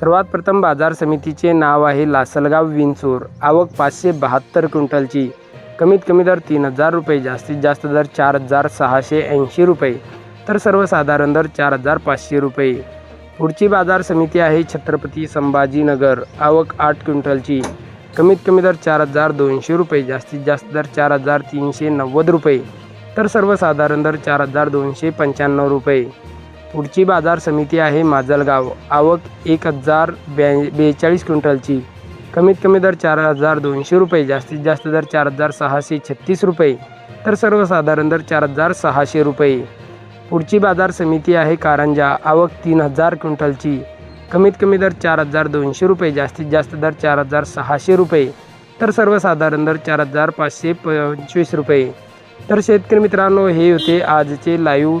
सर्वात प्रथम बाजार समितीचे नाव आहे लासलगाव विंचूर. आवक पाचशे बहात्तर क्विंटलची. कमीत कमी दर तीन हजार रुपये जास्तीत जास्त दर चार हजार सहाशे ऐंशी रुपये तर सर्वसाधारण दर चार हजार पाचशे रुपये. पुढची बाजार समिती आहे छत्रपती संभाजीनगर. आवक आठ क्विंटलची. कमीत कमी दर चार हजार दोनशे रुपये जास्तीत जास्त दर चार हजार तीनशे नव्वद रुपये तर सर्वसाधारण दर चार हजार दोनशे पंच्याण्णव रुपये. पुढची बाजार समिती आहे माजलगाव. आवक एक हजार ब्या बेचाळीस क्विंटलची. कमीत कमी दर चार हजार दोनशे रुपये जास्तीत जास्त दर चार हजार सहाशे छत्तीस रुपये तर सर्वसाधारण दर चार हजार सहाशे रुपये. पुढची बाजार समिती आहे कारंजा. आवक तीन हजार क्विंटलची. कमीत कमी दर चार हजार दोनशे रुपये जास्तीत जास्त दर चार हजार सहाशे रुपये तर सर्वसाधारण दर चार हजार पाचशे पंचवीस रुपये. तर शेतकरी मित्रांनो हे होते आजचे लाईव्ह